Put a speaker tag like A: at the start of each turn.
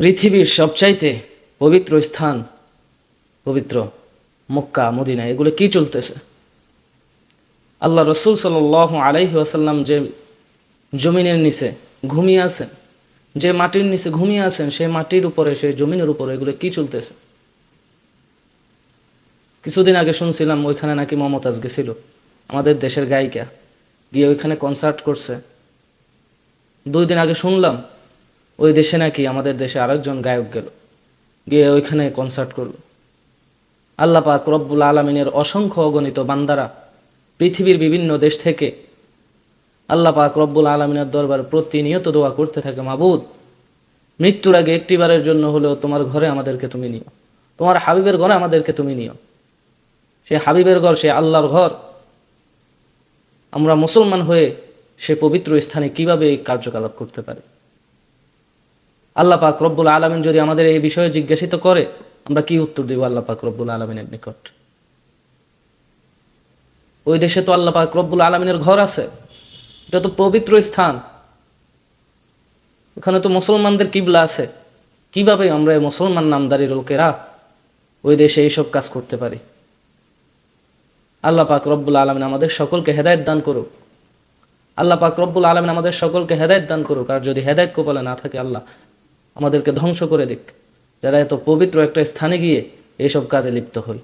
A: পৃথিবীর সবচাইতে পবিত্র স্থান, পবিত্র মক্কা, মদিনা, এগুলো কি চলতেছে? আল্লাহ রসুল সাল আলাইহি আসাল্লাম যে জমিনের নিচে ঘুমিয়ে আছেন, যে মাটির নিচে ঘুমিয়ে আছেন, সেই মাটির উপরে, সেই জমিনের উপরে এগুলো কি চলতেছে? কিছুদিন আগে শুনছিলাম ওইখানে নাকি মমতাজ গেছিল, আমাদের দেশের গায়িকা, গিয়ে ওইখানে কনসার্ট করছে। দুই দিন আগে শুনলাম ওই দেশে নাকি আমাদের দেশে আরেকজন গায়ক গেল। গিয়ে ওইখানে কনসার্ট করল। আল্লাহ পাক রব্বুল আলমিনের অসংখ্য অগণিত বান্দারা পৃথিবীর বিভিন্ন দেশ থেকে আল্লাহ পাক রব্বুল আলমিনের দরবার প্রতিনিয়ত দোয়া করতে থাকে, মাবুদ, মৃত্যুর আগে একটিবারের জন্য হলেও তোমার ঘরে আমাদেরকে তুমি নিও। তোমার হাবিবের ঘরে আমাদেরকে তুমি নিও। সে হাবিবের ঘর, সে আল্লাহর ঘর। আমরা মুসলমান হয়ে সে পবিত্র স্থানে কীভাবে এই কার্যকলাপ করতে পারি? আল্লাহ পাক রব্বুল আলমিন যদি আমাদের এই বিষয়ে জিজ্ঞাসিত করে, আমরা কি উত্তর দেব আল্লাহ পাক রব্বুল আলমিনের নিকট? ওই দেশে তো আল্লাহ পাক রব্বুল আলমিনের ঘর আছে। এটা তো পবিত্র স্থান। ওখানে তো মুসলমানদের কিবলা আছে। কীভাবে আমরা মুসলমান নামদারি লোকেরা ওই দেশে এইসব কাজ করতে পারি? আল্লাহ পাক রব্বুল আলমিন আমাদের সকলকে হেদায়ত দান করুক। আল্লাহ পাক রব্বুল আলমিন আমাদের সকলকে হেদায়ত দান করুক। আর যদি হেদায়ত কপালে না থাকে আল্লাহ আমাদেরকে ধ্বংস করে দিক। যারা এত পবিত্র একটা স্থানে গিয়ে এইসব কাজে লিপ্ত হই।